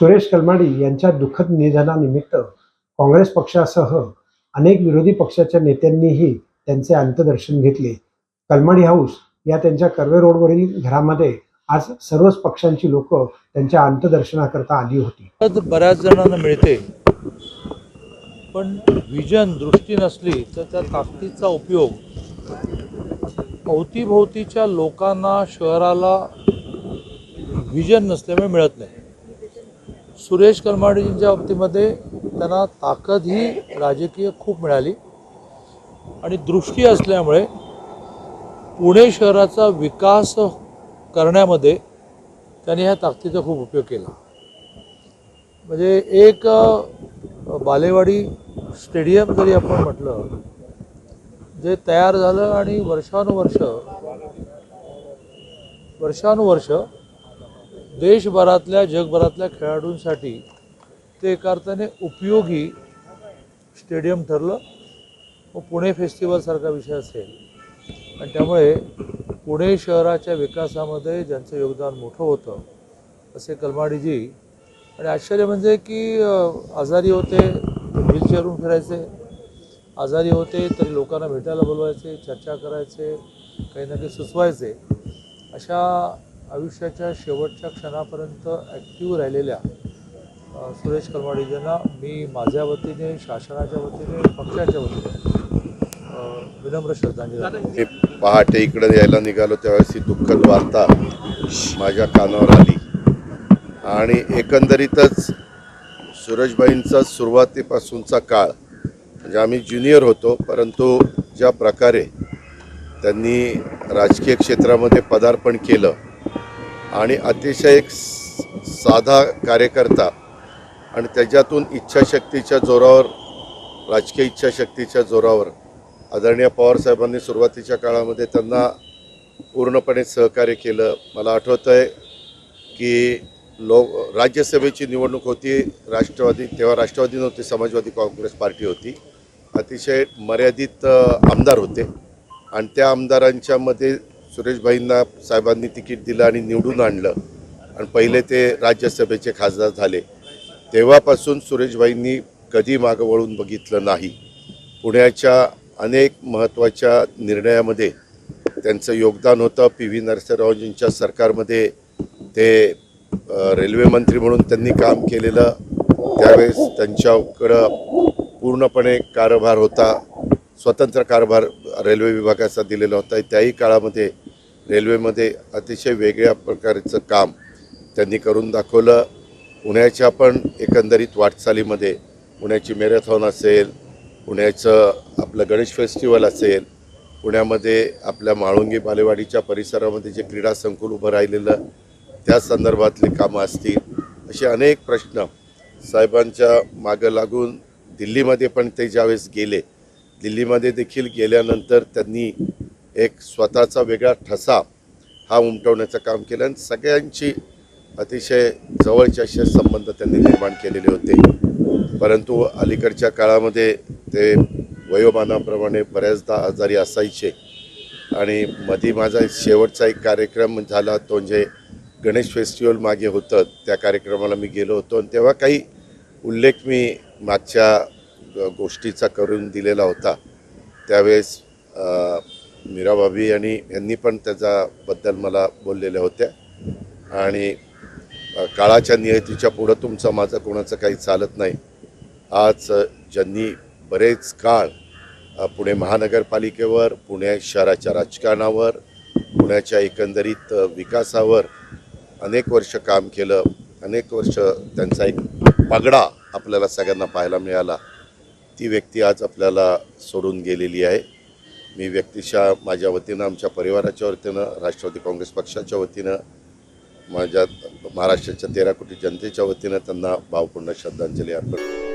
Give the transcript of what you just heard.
सुरेश कलमाडी यांच्या दुःखद निधनानिमित्त काँग्रेस पक्षासह अनेक विरोधी पक्षाच्या नेत्यांनीही त्यांचे अंत्यदर्शन घेतले. कलमाडी हाऊस या त्यांच्या कर्वे रोडवरील घरामध्ये आज सर्वच पक्षांची लोक त्यांच्या अंत्यदर्शनाकरता आली होती. बऱ्याच जणांना मिळते. पण विजन दृष्टी नसली तर त्या ताकदीचा उपयोग अवतीभोवतीच्या लोकांना शहराला विजन नसल्यामुळे मिळत नाही. सुरेश कलमाडीजींच्या बाबतीमध्ये त्यांना ताकद ही राजकीय खूप मिळाली. आणि दृष्टी असल्यामुळे पुणे शहराचा विकास करण्यामध्ये त्यांनी ह्या ताकदीचा खूप उपयोग केला. म्हणजे एक बालेवाडी स्टेडियम जरी आपण म्हटलं जे तयार झालं आणि वर्षानुवर्ष वर्षानुवर्ष देशभरातल्या जगभरातल्या खेळाडूंसाठी ते एका अर्थाने उपयोगी स्टेडियम ठरलं. व पुणे फेस्टिवलसारखा विषय असेल. आणि त्यामुळे पुणे शहराच्या विकासामध्ये ज्यांचं योगदान मोठं होतं असे कलमाडीजी. आणि आश्चर्य म्हणजे की आजारी होते व्हीलचेअरून फिरायचे. आजारी होते तरी लोकांना भेटायला बोलवायचे चर्चा करायचे काही ना काही सुचवायचे. अशा आयुष्याच्या शेवटच्या क्षणापर्यंत ॲक्टिव्ह राहिलेल्या सुरेश कलमाडीजींना मी माझ्या वतीने शासनाच्या वतीने पक्षाच्या वतीने विनम्र श्रद्धांजली मी पहाटे इकडे यायला निघालो त्यावेळेस ही दुःखद वार्ता माझ्या कानावर आली. आणि एकंदरीतच सुरेशबाईंचा सुरुवातीपासूनचा काळ म्हणजे आम्ही ज्युनियर होतो परंतु ज्या प्रकारे त्यांनी राजकीय क्षेत्रामध्ये पदार्पण केलं आणि अतिशय एक साधा कार्यकर्ता आणि त्याच्यातून इच्छाशक्तीच्या जोरावर राजकीय इच्छाशक्तीच्या जोरावर आदरणीय पवारसाहेबांनी सुरुवातीच्या काळामध्ये त्यांना पूर्णपणे सहकार्य केलं. मला आठवतं आहे की लोक राज्यसभेची निवडणूक होती राष्ट्रवादी तेव्हा राष्ट्रवादी नव्हती समाजवादी काँग्रेस पार्टी होती. अतिशय मर्यादित आमदार होते. आणि त्या आमदारांच्यामध्ये सुरेशभाईंना साहेबांनी तिकीट दिलं आणि निवडून आणलं. आणि पहिले ते राज्यसभेचे खासदार झाले. तेव्हापासून सुरेशभाईंनी कधी मागं वळून बघितलं नाही. पुण्याच्या अनेक महत्त्वाच्या निर्णयामध्ये त्यांचं योगदान होतं. पी व्ही नरसिंहरावजींच्या सरकारमध्ये ते रेल्वेमंत्री रेल्वे मंत्री म्हणून त्यांनी काम केलेलं. त्यावेळेस त्यांच्याकडं पूर्णपणे कारभार होता. स्वतंत्र कारभार रेल्वे विभागाचा दिलेला होता. त्याही काळामध्ये रेल्वेमध्ये अतिशय वेगळ्या प्रकारचं काम त्यांनी करून दाखवलं. पुण्याच्या पण एकंदरीत वाटचालीमध्ये पुण्याची मॅरेथॉन असेल पुण्याचं आपलं गणेश फेस्टिवल असेल पुण्यामध्ये आपल्या माळुंगी बालेवाडीच्या परिसरामध्ये जे क्रीडा संकुल उभं राहिलेलं त्या संदर्भातली कामं असतील असे अनेक प्रश्न साहेबांच्या मागं लागून दिल्लीमध्ये पण ते ज्यावेळेस गेले दिल्लीमध्ये देखील गेल्यानंतर त्यांनी एक स्वतःचा वेगळा ठसा हा उमटवण्याचं काम केलं आणि सगळ्यांची अतिशय जवळचे असे संबंध त्यांनी निर्माण केलेले होते. परंतु अलीकडच्या काळामध्ये ते वयोमानाप्रमाणे बऱ्याचदा आजारी असायचे. आणि मधी माझा शेवटचा एक कार्यक्रम झाला तो म्हणजे गणेश फेस्टिवल मागे होतं. त्या कार्यक्रमाला मी गेलो होतो आणि तेव्हा काही उल्लेख मी मागच्या गोष्टीचा करून दिलेला होता. त्यावेळेस मीरा भाभी आणि यांनी पण त्याच्याबद्दल मला बोललेल्या होत्या. आणि काळाच्या नियतीच्या पुढं तुमचं माझं कोणाचं काही चालत नाही. आज ज्यांनी बरेच काळ पुणे महानगरपालिकेवर पुणे शहराच्या राजकारणावर पुण्याच्या एकंदरीत विकासावर अनेक वर्ष काम केलं अनेक वर्ष त्यांचा एक पगडा आपल्याला सगळ्यांना पाहायला मिळाला. ती व्यक्ती आज आपल्याला सोडून गेलेली आहे. मी व्यक्तिशः माझ्या वतीनं आमच्या परिवाराच्या वतीनं राष्ट्रवादी काँग्रेस पक्षाच्या वतीनं माझ्या महाराष्ट्राच्या तेरा कोटी जनतेच्या वतीनं त्यांना भावपूर्ण श्रद्धांजली अर्पण करतो.